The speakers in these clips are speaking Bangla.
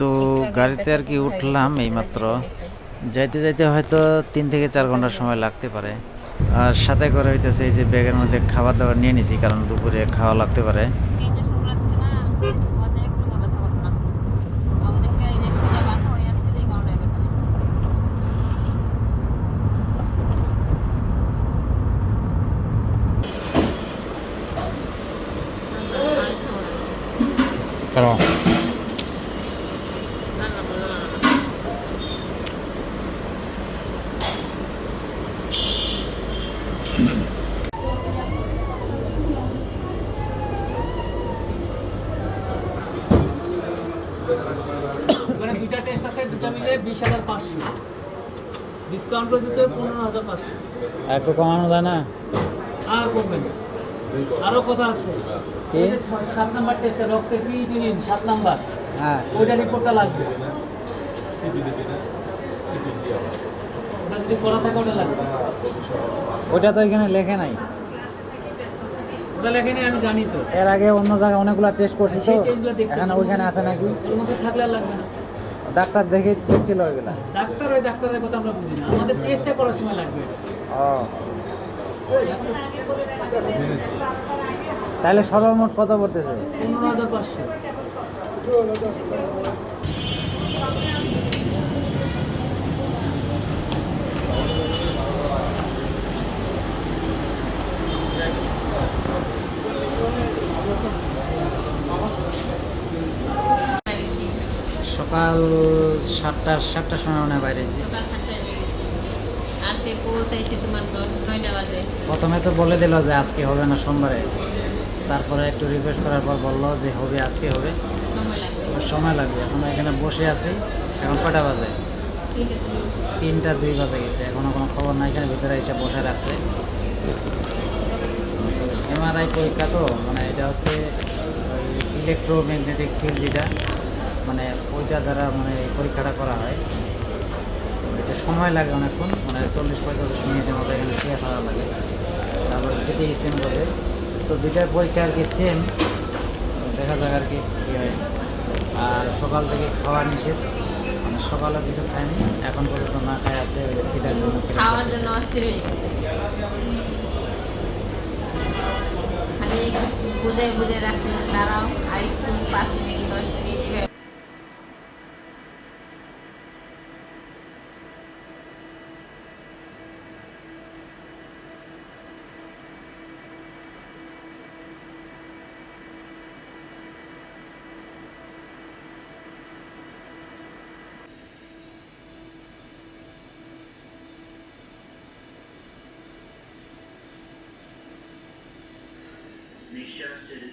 তো গাড়িতে আর কি উঠলাম এইমাত্র। যাইতে যাইতে হয়তো তিন থেকে চার ঘণ্টা সময় লাগতে পারে। আর সাথে করে হইতেছে এই যে ব্যাগের মধ্যে খাবার দাবার নিয়ে নিছি, কারণ দুপুরে খাওয়া লাগতে পারে ইঞ্জেকশন লাগছে না মাঝে একটু ব্যথা করতো না আমাদেরকে এই যে সোজা ব্যথা হয়ে আসছিল এই কারণে ব্যথা হয়েছে। না, না, বলল না, না, না। ওখানে দুইটা টেস্ট মিলে বিশ হাজার পাঁচশো। ডিসকাউন্ট করে দিতে পনেরো হাজার পাঁচশো। একটু কমানো যায় না? আর কমবে না। আরও কথা আছে। সাত নাম্বার টেস্টটা রক্তের ক্রিয়েটিনিন সাত নাম্বার। হ্যাঁ। ওইটা রিপোর্টটা লাগবে। ওটা যদি করা থাকে ওটা লাগবে। ওটা তো এখানে লেখে নাই। ওটা লেখেনি আমি জানি তো। এর আগে অন্য জায়গায় অনেকগুলো টেস্ট করছি দেখতে এখানে ওইখানে আছে নাকি? ওর মধ্যে থাকলে লাগবে না। ডাক্তার দেখে দেখছিল ওইগুলা ডাক্তার ওই ডাক্তারের কথা আমরা বুঝি না। আমাদের চেষ্টা করার সময় লাগবে। ও। তাহলে সর্বমোট কত পড়তেছে? পনেরো হাজার পাঁচশো বাইরে গিয়ে সকাল সাতটা সাতটার সময় মনে হয় বাজে। প্রথমে তো বলে দিল যে আজকে হবে না সোমবারে। তারপরে একটু রিকোয়েস্ট করার পর বলল যে হবে আজকে হবে। সময় লাগবে। এখন এখানে বসে আছি। এখন কটা বাজে? তিনটা দুই। বাজে গেছে। এখনও কোনো খবর নাই এখানে ভিতরে এসে বসে রাখছে। এমআরআই পরীক্ষা তো মানে এটা হচ্ছে ইলেকট্রোম্যাগনেটিক ফিল্ড যেটা। মানে ওইটা দ্বারা মানে পরীক্ষাটা করা হয়। এটা সময় লাগে অনেকক্ষণ মানে চল্লিশ পঁয়তাল্লিশ মিনিটের মতো এখানে শুয়ে থাকা লাগে। তারপরে সিটি সেম বলে তো দুইটার পরীক্ষা আর কি সেম দেখা যাক আর কি কী হয়। আর সকাল থেকে খাওয়া নিষেধ। মানে সকালে কিছু খায়নি এখন পর্যন্ত না খায় আছে খিদার জন্য খাওয়ার জন্য অস্থির খালি বুঝে বুঝে রাখছে দাঁড়াও আর একটু পাঁচ মিনিট এভাবে নিঃশ্বাস ছেড়ে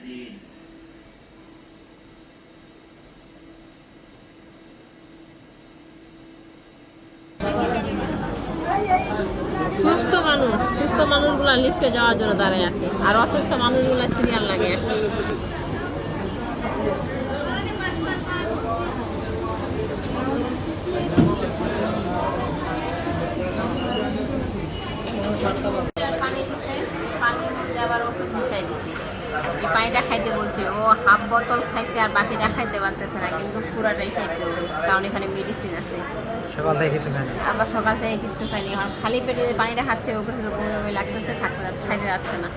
সুস্থ মানুষ, সুস্থ মানুষগুলো লিফটে যাওয়ার জন্য দাঁড়ায় আছে। আর অসুস্থ মানুষগুলো সিরিয়াল লাগে পানি দিছে পানির মধ্যে আবার ওষুধ মিশাই দিছে। এই পানিটা খাইতে বলছে ও হাফ বোতল খাইছে আর বাকিটা খাইতে পারতেছে না কিন্তু পুরাটাই খাইতে হবে কারণ এখানে মেডিসিন আছে। সকাল থেকে কিছু খায়নি। আবার সকাল থেকে কিছু খাইনি এখন খালি পেটে যে পানিটা খাচ্ছে ওপর থেকে বমি বমি লাগতেছে থাকতে খাইতে যাচ্ছে না।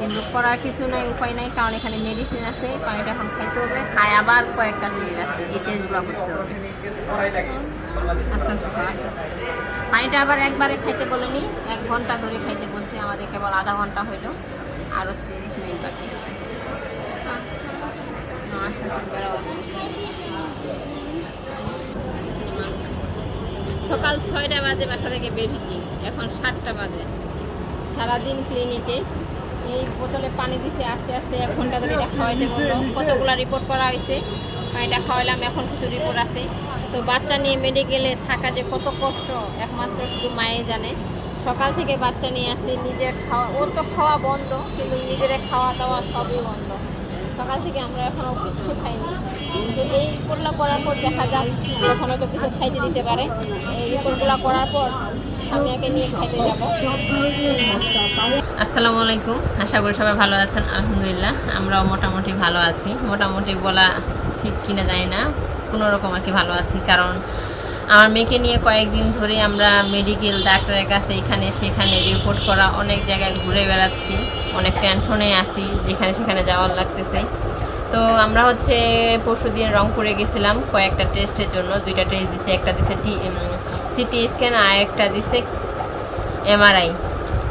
কিন্তু করার কিছু নাই উপায় নাই কারণ এখানে মেডিসিন আছে পানিটা এখন খাইতে হবে খায় আবার কয়েকটা নিয়ে আছে এই টেস্টগুলো করতে হবে। আস্তে আস্তে। পানিটা আবার একবারে খাইতে বলেনি এক ঘণ্টা ধরে খাইতে বলছে আমাদের কেবল আধা ঘণ্টা হইল। আরও তিরিশ মিনিট বাকি আছে। সকাল ছয়টা বাজে বাসা থেকে বেরিয়েছি, এখন সাতটা বাজে। সারাদিন ক্লিনিকে, এই বোতলে পানি দিছে, আস্তে আস্তে এক ঘণ্টা ধরে খাওয়াইতে বলল কতগুলো রিপোর্ট করা হয়েছে পানিটা খাওয়াইলাম, এখন কিছু রিপোর্ট আছে। তো বাচ্চা নিয়ে মেডিকেলে থাকা যে কত কষ্ট, একমাত্র শুধু মায়ে জানে। সকাল থেকে বাচ্চা নিয়ে আসি, নিজের খাওয়া, ওর তো খাওয়া বন্ধ, কিন্তু নিজের খাওয়া দাওয়া সবই বন্ধ। সকাল থেকে আমরা এখনও কিছু খাইনি। তো এই রিপোর্টগুলো করার পর দেখা যাক যখন তো কিছু খাইতে দিতে পারে। এই রিপোর্টগুলো করার পর আমি একে নিয়ে খাইতে যাব। আসসালামু আলাইকুম। আশা করি সবাই ভালো আছেন। আলহামদুলিল্লাহ, আমরাও মোটামুটি ভালো আছি। মোটামুটি বলা ঠিক কিনা যায় না। কোনো রকম আর কি ভালো আছি, কারণ আমার মেয়েকে নিয়ে কয়েকদিন ধরে আমরা মেডিকেল ডাক্তারের কাছে এখানে সেখানে রিপোর্ট করা অনেক জায়গায় ঘুরে বেড়াচ্ছি। অনেক টেনশনে আছি, যেখানে সেখানে যাওয়ার লাগতেছে। তো আমরা হচ্ছে পরশু দিন রংপুরে গেছিলাম কয়েকটা টেস্টের জন্য। দুইটা টেস্ট দিছে, একটা দিছে টি সিটি স্ক্যান আর একটা দিছে এমআরআই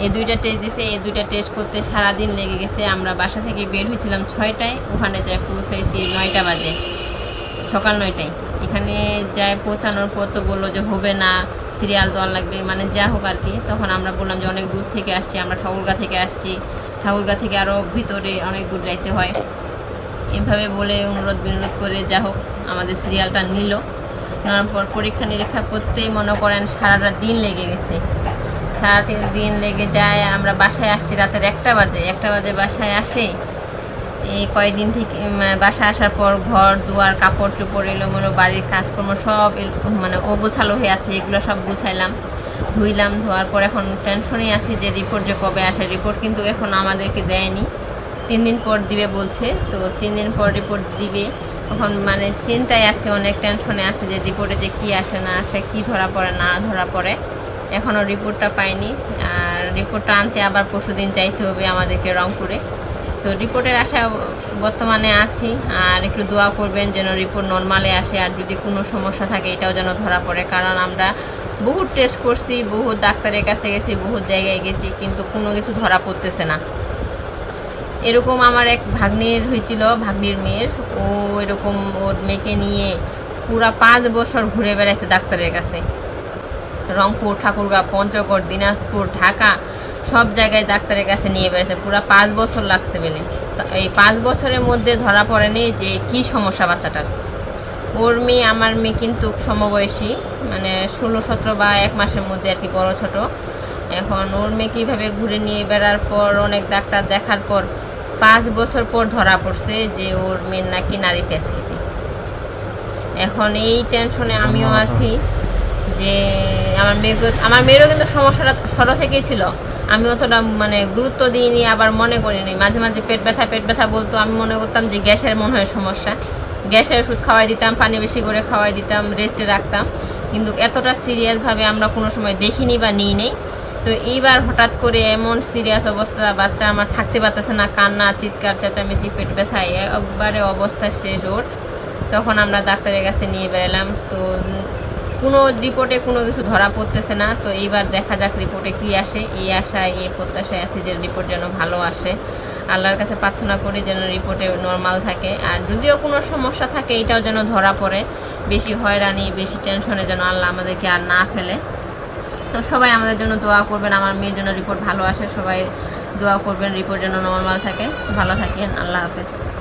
এই দুইটা টেস্ট দিছে, এই দুইটা টেস্ট করতে সারাদিন লেগে গেছে। আমরা বাসা থেকে বের হয়েছিলাম ছয়টায়, ওখানে যাই পৌঁছেছি নয়টা বাজে, সকাল নয়টায়। এখানে যায় পৌঁছানোর পর তো বলল যে হবে না সিরিয়াল দেওয়া লাগবে মানে যা হোক আর কি। তখন আমরা বললাম যে অনেক দূর থেকে আসছি, আমরা ঠাকুরগা থেকে আসছি। ঠাকুরগা থেকে আরও ভিতরে অনেক দূর যাইতে হয়। এভাবে বলে অনুরোধ বিনোদ করে যা হোক, আমাদের সিরিয়ালটা নিল। নেওয়ার পর পরীক্ষা নিরীক্ষা করতেই মনে করেন সারাটা দিন লেগে গেছে। সারাটা দিন লেগে যায়, আমরা বাসায় আসছি রাতের একটা বাজে একটা বাজে বাসায় আসে। এই কয়েকদিন থেকে বাসায় আসার পর ঘর, দুয়ার, কাপড় চোপড়, এলোমেলো বাড়ির কাজকর্ম সব মানে অগোছালো হয়ে আছে, এগুলো সব গুছাইলাম, ধুইলাম, ধোয়ার পর এখন টেনশনেই আছি যে রিপোর্ট যে কবে আসে। রিপোর্ট কিন্তু এখন আমাদেরকে দেয়নি। তিন দিন পর দিবে বলছে, তো তিন দিন পর রিপোর্ট দিবে। এখন মানে চিন্তায় আছে, অনেক টেনশনে আছে যে রিপোর্টে যে কী আসে না আসে, কী ধরা পড়ে, না ধরা পড়ে। এখনও রিপোর্টটা পাইনি। আর রিপোর্টটা আনতে আবার পরশুদিন যাইতে হবে আমাদেরকে রংপুরে। তো রিপোর্টের আশা বর্তমানে আছি, আর একটু দোয়া করবেন যেন রিপোর্ট নর্মালে আসে, আর যদি কোনো সমস্যা থাকে এটাও যেন ধরা পড়ে, কারণ আমরা বহুত টেস্ট করছি, বহুত ডাক্তারের কাছে গেছি, বহুত জায়গায় গেছি, কিন্তু কোনো কিছু ধরা পড়তেছে না। এরকম আমার এক ভাগ্নির হয়েছিল, ভাগ্নির মেয়ের, ও এরকম ওর মেয়েকে নিয়ে পুরা পাঁচ বছর ঘুরে বেড়াইছে ডাক্তারের কাছে। রংপুর ঠাকুরগাঁ পঞ্চগড়, দিনাজপুর, ঢাকা সব জায়গায় ডাক্তারের কাছে নিয়ে বেড়েছে। পুরো পাঁচ বছর লাগছে বলে। এই পাঁচ বছরের মধ্যে ধরা পড়েনি যে কি সমস্যা বাচ্চাটার। ওর মেয়ে আমার মেয়ে কিন্তু সমবয়সী মানে ষোলো সতেরো বা এক মাসের মধ্যে আর কি বড়ো ছোট। এখন ওর মেয়ে কীভাবে ঘুরে নিয়ে বেড়ার পর অনেক ডাক্তার দেখার পর পাঁচ বছর পর ধরা পড়ছে যে ওর মেয়ের নাকি নারী খেয়েছে। এখন এই টেনশনে আমিও আছি যে আমার মেয়ে আমার মেয়েরও কিন্তু সমস্যাটা ছোটো থেকেই ছিল। আমি অতটা মানে গুরুত্ব দিইনি, আবার মনে করিনি। মাঝে মাঝে পেট ব্যথা পেট ব্যথা বলতো, আমি মনে করতাম যে গ্যাসের মনে হয় সমস্যা। গ্যাসের ওষুধ খাওয়াই দিতাম, পানি বেশি করে খাওয়াই দিতাম রেস্টে রাখতাম। কিন্তু এতটা সিরিয়াসভাবে আমরা কোনো সময় দেখিনি বা নিই নেই তো এইবার হঠাৎ করে এমন সিরিয়াস অবস্থা, বাচ্চা আমার থাকতে পারতেছে না, কান্না, চিৎকার, চেঁচামেচি, পেট ব্যথায় একবারে অবস্থা শেষ ওর। তখন আমরা ডাক্তারের কাছে নিয়ে বেরোলাম। তো কোনো রিপোর্টে কোনো কিছু ধরা পড়তেছে না। তো এইবার দেখা যাক রিপোর্টে কী আসে। এই আশায়, এই প্রত্যাশায় আছে যে রিপোর্ট যেন ভালো আসে। আল্লাহর কাছে প্রার্থনা করি যেন রিপোর্টে নর্মাল থাকে। আর যদিও কোনো সমস্যা থাকে, এটাও যেন ধরা পড়ে। বেশি হয়রানি, বেশি টেনশনে যেন আল্লাহ আমাদেরকে আর না ফেলে। তো সবাই আমাদের জন্য দোয়া করবেন। আমার মেয়ের জন্য রিপোর্ট ভালো আসে। সবাই দোয়া করবেন রিপোর্ট যেন নর্মাল থাকে। ভালো থাকেন। আল্লাহ হাফেজ।